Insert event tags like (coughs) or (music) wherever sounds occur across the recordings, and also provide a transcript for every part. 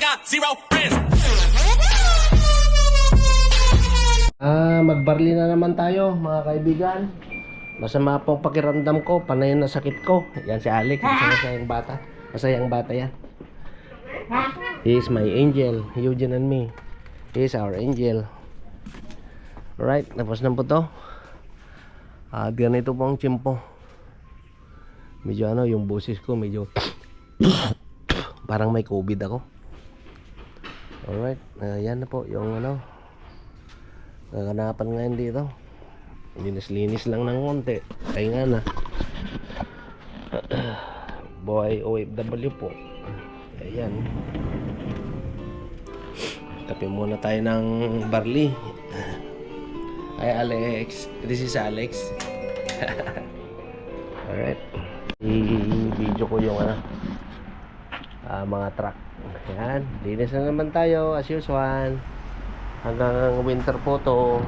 got zero friends. Ah, magbarli na naman tayo, mga kaibigan. Masama pong pakiramdam ko, panay na sakit ko. Yan si Alec, masaya yung bata. Masaya ang bata yan. He is my angel, Eugene and me. He is our angel. Alright, tapos na po to. At ganito po ang tiyempo. Medyo ano, yung boses ko medyo (coughs) parang may COVID ako. Alright, uh, yan na po yung ano, Naganapan ngayon dito. Linis-linis lang ng konti. Ay nga na. (clears throat) Boy OFW po. Ayan. Tapi muna tayo ng barley. (laughs) Ay Alex. This is Alex. (laughs) Alright. I-video ko yung ano. ah, mga truck. Ayan. Linis na naman tayo as usual hanggang winter po to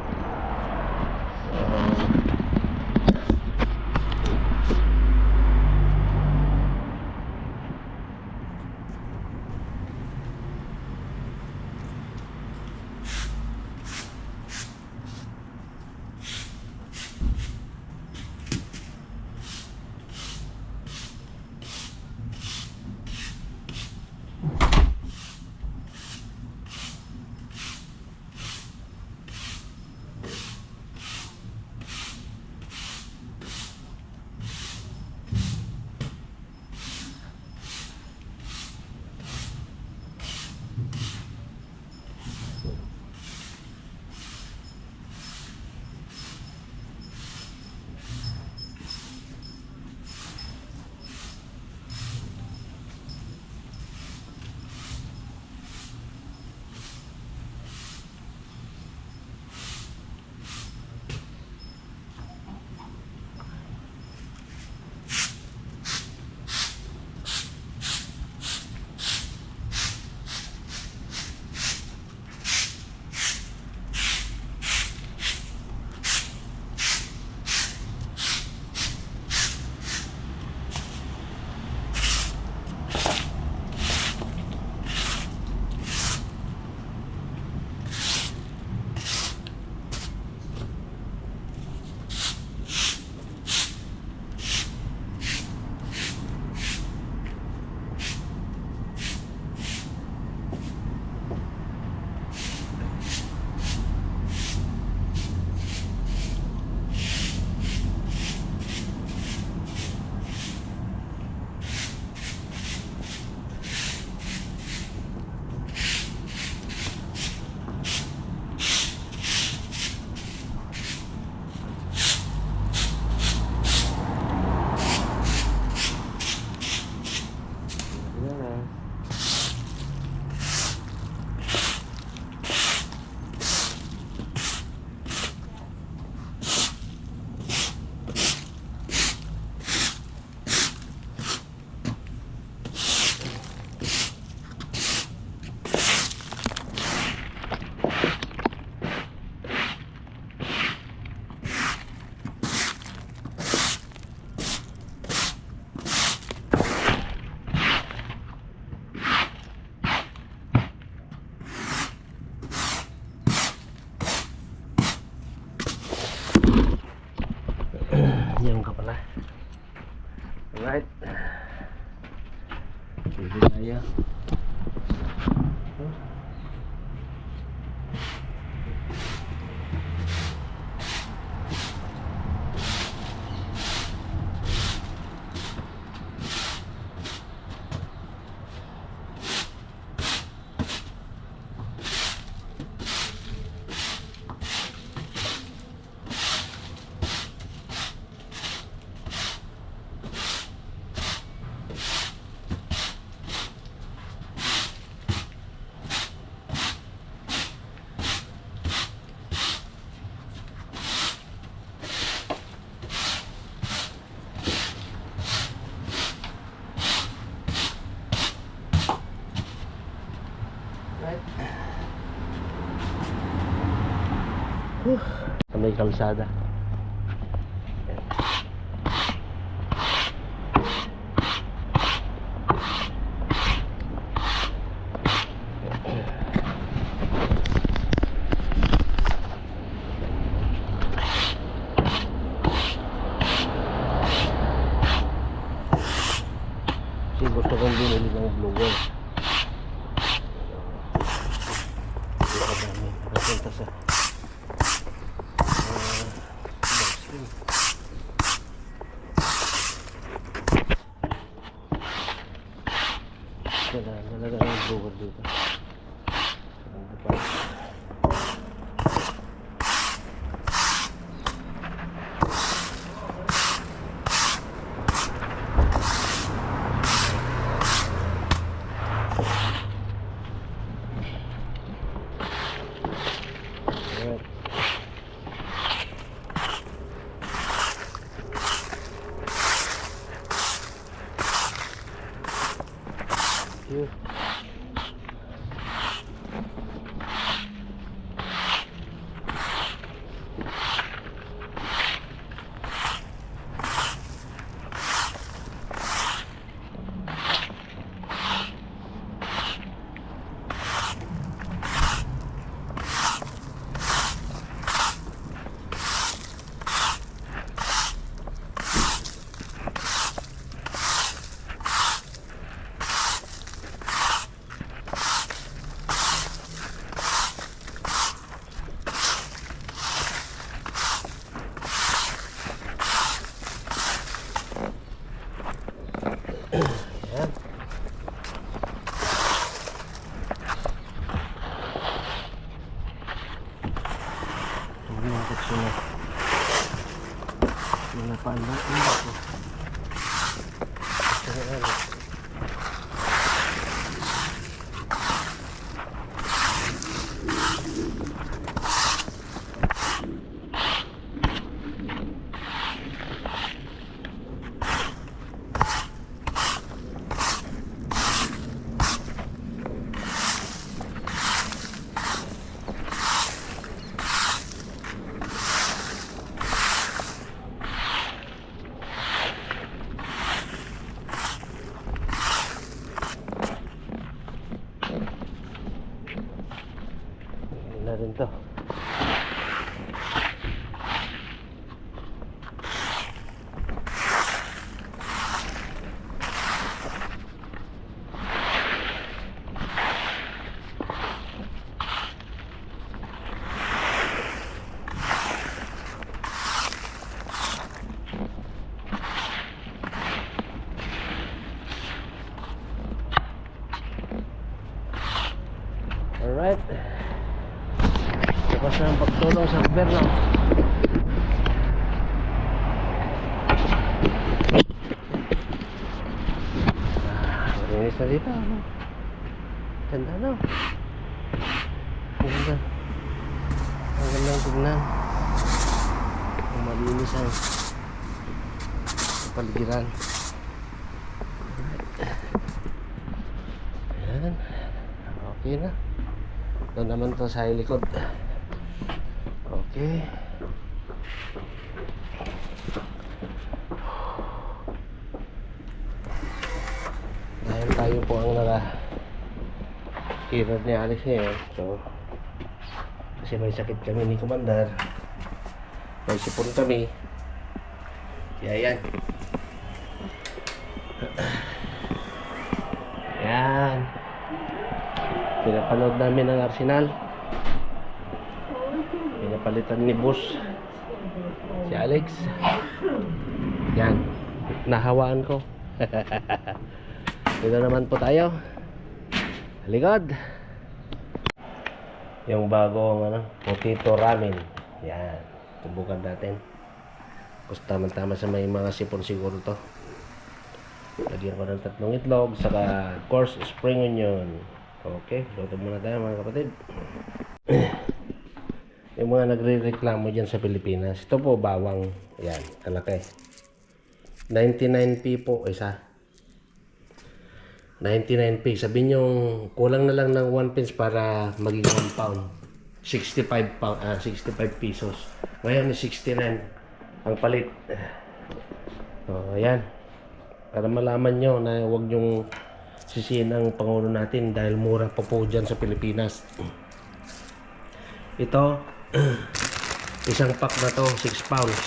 may kalsada. Kasi gusto kong binili ng blue wall. Dito kami papunta sa Wala, talaga ang bukod dito. Ang pagtulong sa gobyerno. Malinis na dito. Ano? Ganda no? Ganda. Ang ganda ang tignan. Ang malinis ang paligiran. Ayan. Okay na. Ito naman to sa likod. Okay. Dahil tayo po ang naka hirap ni Alex ngayon. So, kasi may sakit kami ni Commander. May sipon kami. Kaya yan. Yan. Pinapanood namin ang Arsenal. Pinapalitan ni Boss. Si Alex. Yan. Nahawaan ko. (laughs) Dito naman po tayo. Likod. Yung bagong ano, potato ramen. Yan. Subukan natin. Gusto tama-tama sa may mga sipon siguro to. Lagyan ko ng tatlong itlog, saka course spring onion. Okay, luto muna tayo mga kapatid. (clears throat) Yung mga nagre-reklamo dyan sa Pilipinas, ito po bawang, yan, kalaki. 99p po isa. 99p. Sabi nyo, kulang na lang ng 1 pence para maging 1 pound. 65 pound, ah, 65 pesos. Ngayon is 69 ang palit. Oh, ayan. Para malaman nyo na huwag nyong sisihin ang Pangulo natin dahil mura pa po dyan sa Pilipinas. (clears throat) Ito, (clears throat) isang pack na to, 6 pounds.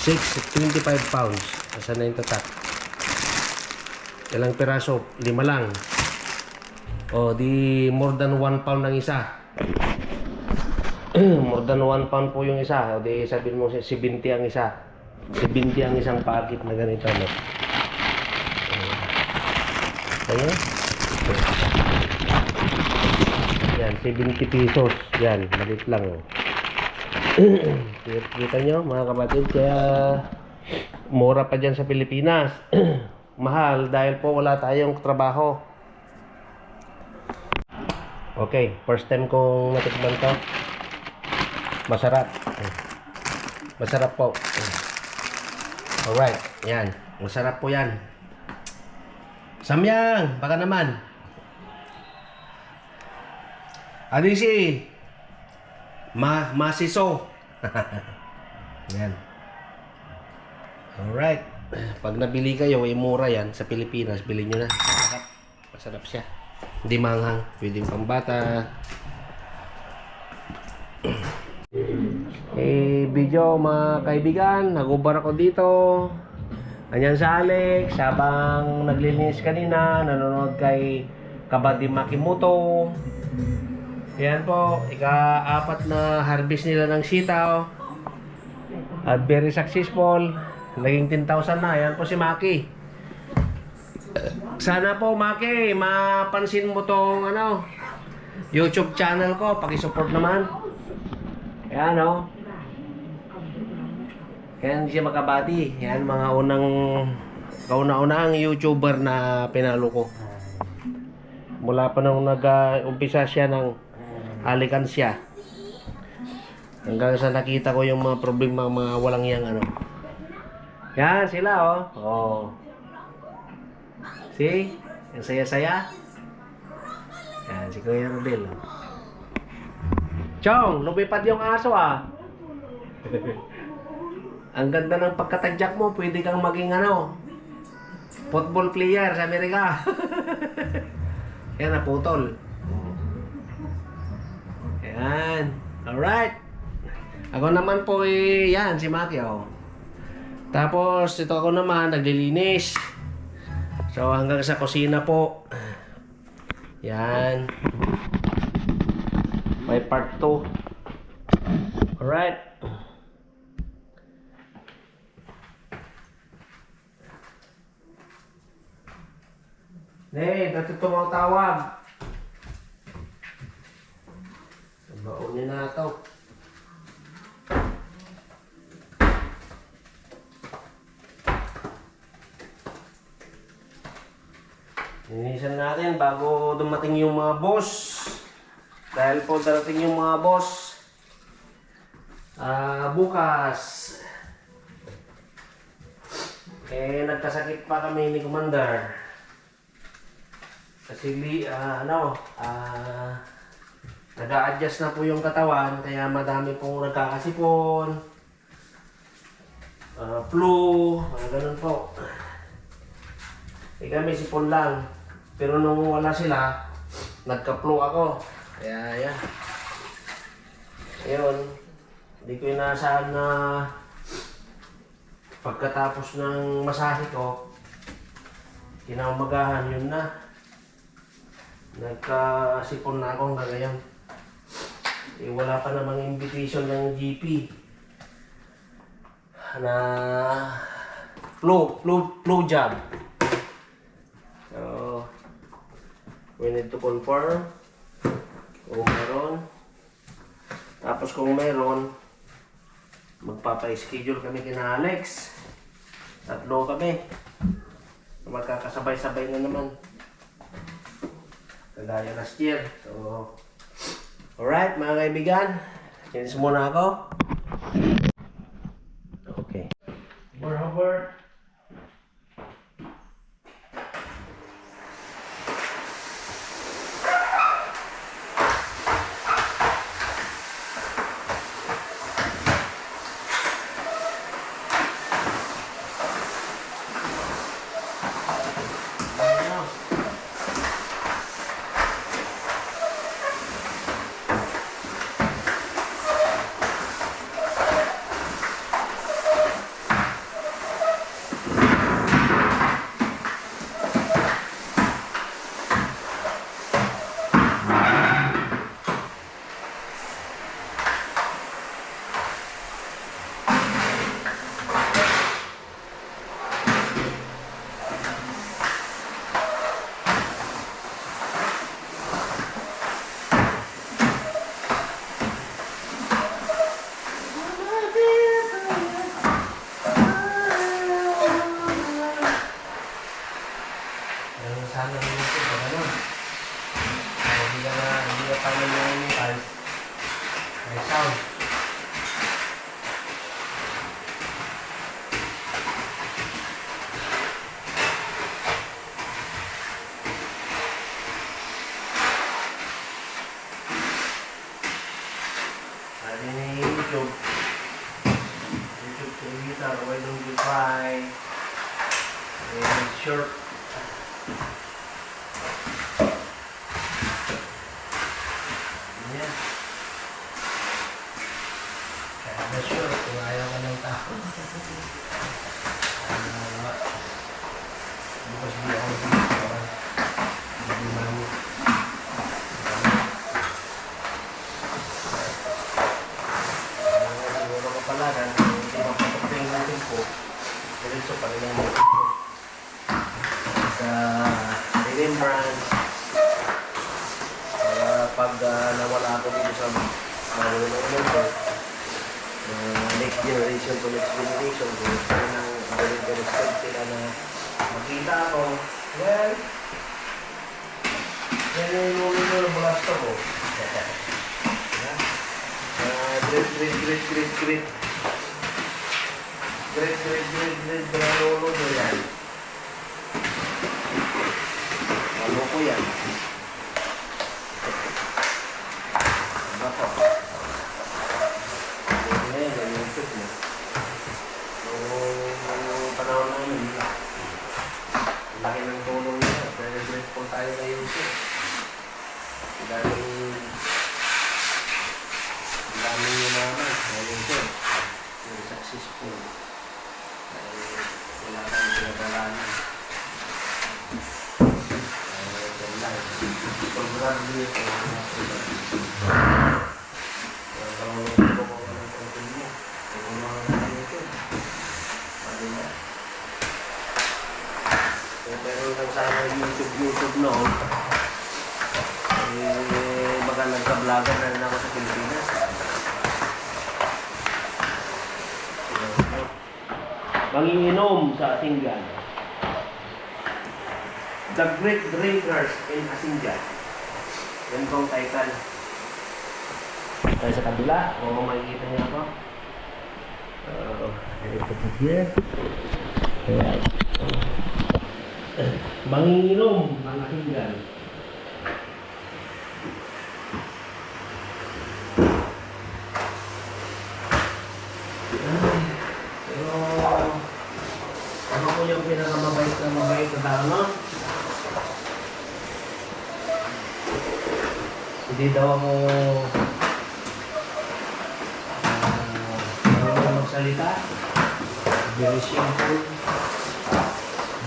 6, 25 pounds. Asan na yung tatak? Ilang piraso? Lima lang. O, di more than 1 pound ang isa. (clears throat) More than 1 pound po yung isa. O di sabihin mo 70 ang isa. 70 ang isang packet na ganito. No? Ayan. Yan, 70 pesos. Yan, malit lang. Oh. (clears throat) Kita nyo mga kapatid, kaya mura pa dyan sa Pilipinas. (clears throat) Mahal dahil po wala tayong trabaho. Okay, first time kong natikman to. Masarap. Masarap po. Alright, yan. Masarap po yan. Samyang, baka naman. Adisi. Ma masiso. (laughs) yan. Alright. Pag nabili kayo, ay mura yan sa Pilipinas, bili nyo na. Masarap. Masarap siya. Hindi manghang. Pwedeng pambata. (clears throat) eh, video mga kaibigan. Nagubar ako dito. Anyan sa Alex. Habang naglilinis kanina, nanonood kay Kabady Makimoto. Yan po, ika-apat na harvest nila ng sitaw. At very successful. Naging 10,000 na. Yan po si Maki. Sana po, Maki, mapansin mo tong ano, YouTube channel ko. Pakisupport naman. Yan, no? Kaya hindi makabati. Yan, mga unang, kauna-unang YouTuber na pinalo ko. Mula pa nung nag-umpisa siya ng alikansya. Hanggang sa nakita ko yung mga problema, mga walang yang ano. Yan, sila oh. Oh. See? Ang saya-saya. Yan, si Kuya Rodel. Oh. Chong, lumipad yung aso ah. (laughs) Ang ganda ng pagkatadyak mo, pwede kang maging ano, football player sa Amerika. (laughs) Yan, naputol. Yan. Alright. Ako naman po eh, yan, si Maki oh. Tapos, ito ako naman, naglilinis. So, hanggang sa kusina po. Yan. May part 2. Alright. Nee, dati tumatawag. Niya na ito. Linisan natin bago dumating yung mga boss. Dahil po darating yung mga boss. Ah, bukas. Eh, nagkasakit pa kami ni Commander. Kasi, ah, ano, ah, nag-a-adjust na po yung katawan, kaya madami pong nagkakasipon, ah, flu, mga ganun po. Eh kami sipon lang. Pero nung wala sila, nagka-flu ako. Kaya yan. Ayun, hindi ko inaasahan na pagkatapos ng masahe ko, kinaumagahan yun na. Nagkasipon na ako hanggang ngayon. Eh, wala pa namang invitation ng GP na flu, flu, flu jab. So, we need to confirm kung meron. Tapos kung meron, magpapa-schedule kami kina Alex. Tatlo kami. Magkakasabay-sabay na naman. Kagaya last year. So, alright mga kaibigan. Change muna ako. Okay. Hover, hover. Ano? Paano yung tiles. May sound. Sabi ni YouTube, YouTube creator, why don't you try a short Yan. Kaya na sure kung ayaw ka ng tao. Ah, bukas di ako dito. Hindi man. Ah, Siguro ko pala na hindi mapapating natin po. Diretso pa rin ang. Sa remembrance para pag ah, nawala ako dito sa malulungan ko, uh, next generation to next generation, kung saan ang galing ka respect sila na makita ako, well, yan yung moment na balasto ko. (laughs) Ah, great, great, great, great, great. Great, great, great, great, great, lolo mo yan. Ano ko yan? Ano ko? Hindi na yan, yan yung tip mo. Noong panahon namin, ang laki ng tulong niya. Very grateful tayo na YouTube. Dahil ang daming yumaman sa YouTube. Very successful. Lang. Sobrang meron lang sana YouTube, YouTube noon, eh, baka nagka-vlogger na rin sa Pilipinas. Manginginom sa Asingan. The Great Drinkers in Asingan. Yan pong title. Tayo sa kabila, kung makikita niyo ako. Uh, ito po here. Ayan. Manginginom ng Asingan. Pero, ano po yung pinakamabait na mabait na tao, no? Hindi daw ako marunong magsalita. Very simple.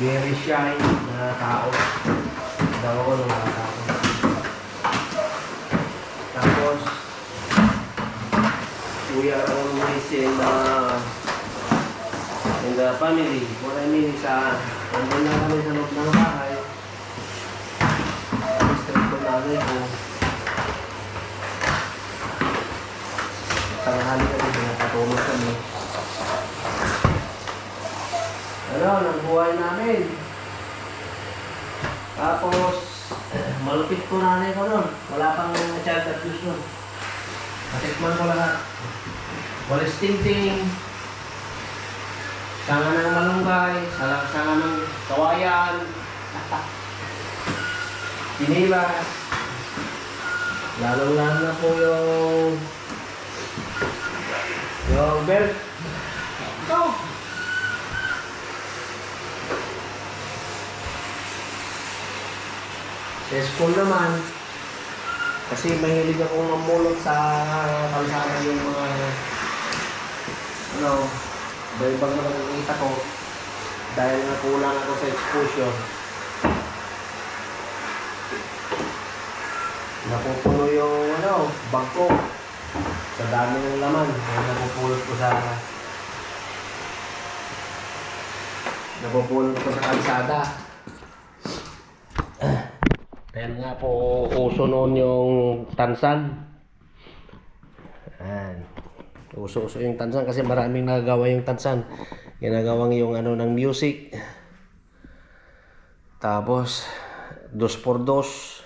Very shy na tao. Daw ako nung mga tao. Tapos, we are always in uh, in the family. What I mean is, uh, nandun na kami sa loob ng bahay. Mister ko nanay ko. Tanghali kami, pinapatulog kami. Ano, ng buhay namin. Tapos, malupit ko nanay ko nun. Wala pang child abuse nun. Natikman ko lahat. Walis tingting. Sanga ng malunggay. Sanga, sanga ng kawayan. (laughs) Pinilas. Lalong-lalo na po yung yung belt. Ito. Sa school naman, kasi mahilig akong mamulot sa kalsada yung mga ano, iba-ibang mga nakikita ko dahil nga kulang ako sa exposure. Napupuno yung ano, bag ko sa dami ng laman. Kaya napupulot ko sa napupulot ko sa kalsada. Dahil nga po uso noon yung tansan. Ayan. Uso-uso yung tansan kasi maraming nagagawa yung tansan. Ginagawang yung ano ng music. Tapos, dos por dos.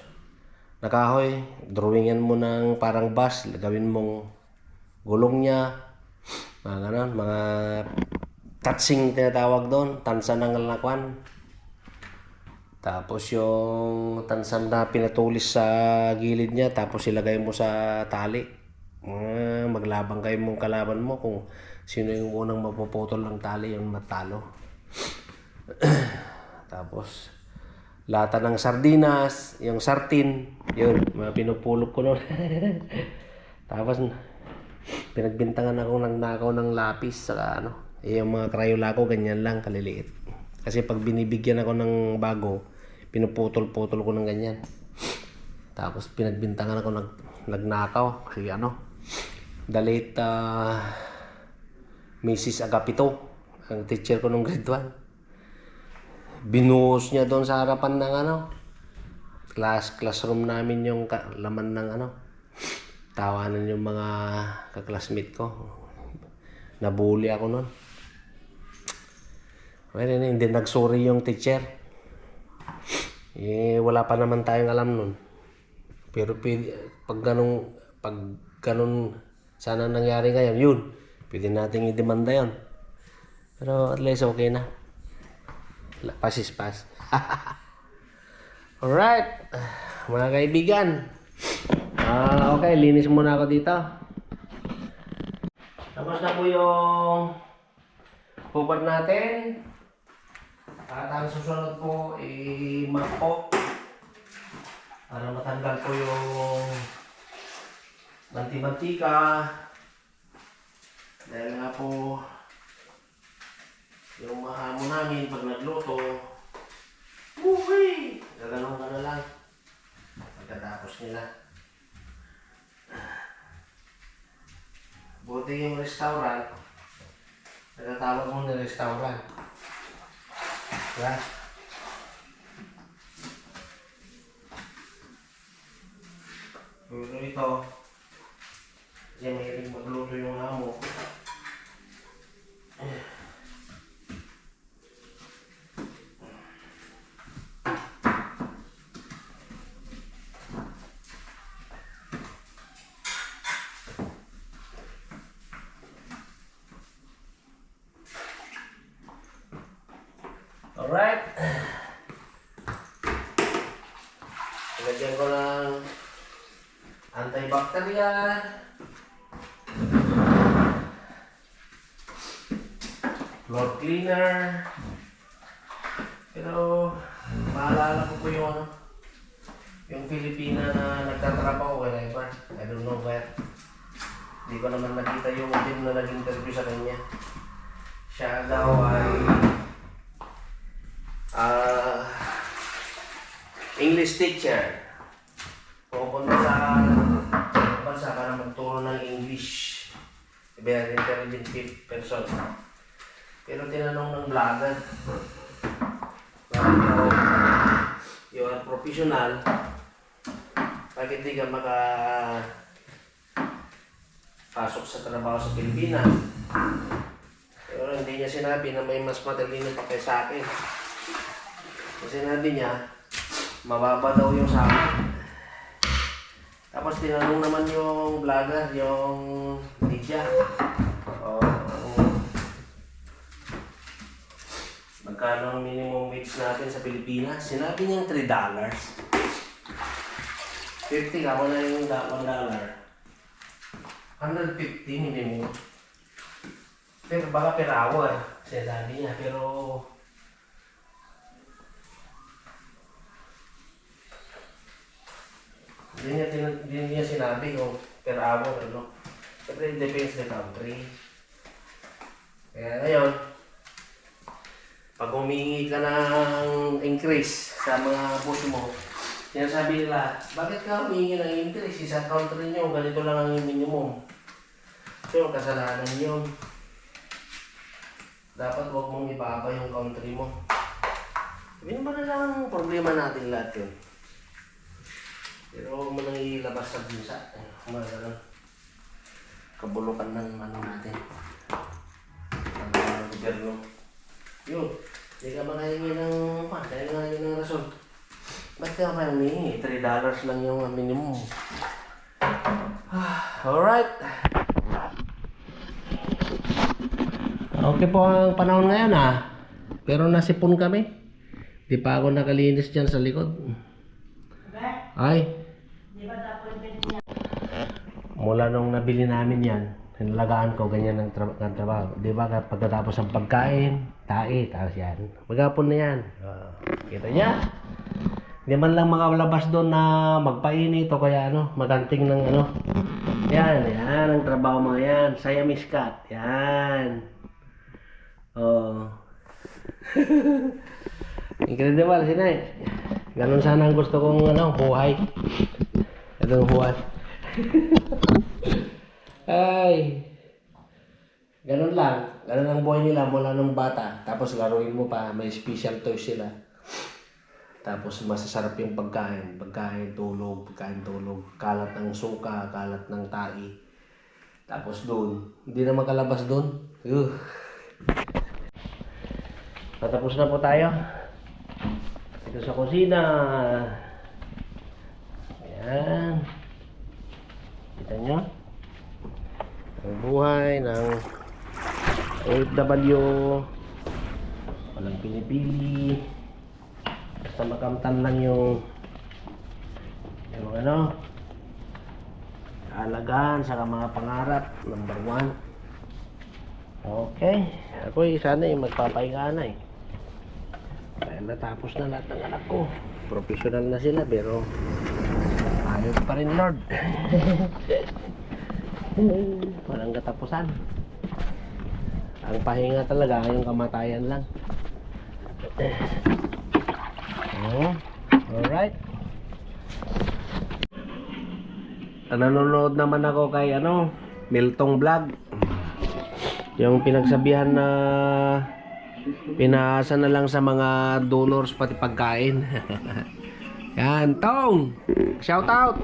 na kahoy, drawingan mo ng parang bus, gawin mong gulong niya, mga ganon, mga touching tinatawag doon, tansan ng lalakwan. Tapos yung tansan na pinatulis sa gilid niya, tapos ilagay mo sa tali. Ah, maglabang kayo mong kalaban mo kung sino yung unang mapuputol ng tali, yung matalo. (clears throat) Tapos, lata ng sardinas, yung sartin, yun, mga pinupulot ko noon. (laughs) Tapos, pinagbintangan ako ng nakaw ng lapis, saka ano, yung mga crayola ko, ganyan lang, kaliliit. Kasi pag binibigyan ako ng bago, pinuputol-putol ko ng ganyan. Tapos, pinagbintangan ako ng nagnakaw, kasi ano, the late ah, Mrs. Agapito, ang teacher ko nung grade 1 binuhos niya doon sa harapan ng ano class classroom namin yung laman ng ano tawanan yung mga kaklasmate ko nabully ako noon well, hindi nagsorry yung teacher eh wala pa naman tayong alam nun pero pag ganun pag ganun sana nangyari ngayon yun pwede nating i-demanda yun pero at least okay na Pass is pass. (laughs) Alright. Mga kaibigan. Ah, okay, linis muna ako dito. Tapos na po yung hubad natin. At ang susunod po, i-map po. Para matanggal po yung manti-mantika. Dahil nga po, yung mahamo namin pag nagluto, uwi! Gaganong ka na lang. Pagkatapos nila. Buti yung restaurant, natatawag mo na restaurant. Diba? Pero ito, kasi mahilig magluto yung amo. Alright. Lagyan ko ng antibacterial. Floor cleaner. Pero, maalala ko po yung ano, yung Pilipina na nagtatrabaho wherever. I don't know where. Hindi ko naman nakita yung din na nag-interview sa kanya. Siya daw ay ah English teacher. Pupunta sa bansa para magturo ng English. Very intelligent pe- person. Pero tinanong ng vlogger, bakit you are professional, bakit di ka maka pasok sa trabaho sa Pilipinas? Pero hindi niya sinabi na may mas matalino pa kay sa akin. Kasi sinabi niya, mababa daw yung sa akin. Tapos tinanong naman yung vlogger, yung Lydia. Magkano ang minimum wage natin sa Pilipinas? Sinabi niya 3 dollars. 50 ka, wala yung da- 1 dollar. 150 minimum. Pero baka per hour, sinasabi niya. Pero Hindi niya, hindi niya sinabi kung per hour, ano. Siyempre, it depends the country. Kaya ngayon, pag humingi ka ng increase sa mga boss mo, sinasabi nila, bakit ka humingi ng increase? Sa country nyo, ganito lang ang minimum. So, kasalanan yun. Dapat huwag mong ibaba yung country mo. Sabihin mo lang ang problema natin lahat yun. Pero huwag mo nang ilabas sa. Mga ganun. Kabulukan ng ano natin. Ang gobyerno. Yun. Hindi ka makahingi ng pa. Dahil nga yun ang rason. Ba't ka marami? 3 dollars lang yung minimum. Ah, Alright. Okay po ang panahon ngayon ah. Pero nasipon kami. Di pa ako nakalinis dyan sa likod. Ay. Mula nung nabili namin yan, hinalagaan ko ganyan ng, tra- ng trabaho. Di ba pagkatapos ng pagkain, tae, tapos yan. Magapon na yan. Ah, kita niya? Hindi man lang makalabas doon na magpainit o kaya ano, maganting ng ano. Yan, yan ang trabaho mga yan. Saya miskat. Yan. Oh. (laughs) Incredible, sinay. Ganun sana ang gusto kong ano, buhay. Ang buhay. (laughs) Ay. Ganun lang. Ganun ang buhay nila mula nung bata. Tapos laruin mo pa, may special toys sila. Tapos masasarap yung pagkain. Pagkain, tulog, pagkain, tulog. Kalat ng suka, kalat ng tai. Tapos doon, hindi na makalabas doon. Uh. Patapos na po tayo. Ito sa kusina. Ayan. Kita nyo? Ang buhay ng OFW. Walang pinipili. Basta makamtan lang yung yung ano alagaan sa mga pangarap. Number one. Okay. Ako eh sana eh magpapahinga na eh. Dahil natapos na lahat ng anak ko. Professional na sila pero ayos pa rin Lord. (laughs) Walang katapusan ang pahinga talaga yung kamatayan lang Oh, alright. Nanonood naman ako kay ano, Miltong Vlog. Yung pinagsabihan na pinaasa na lang sa mga donors pati pagkain. (laughs) Yan, Tong! Shout out!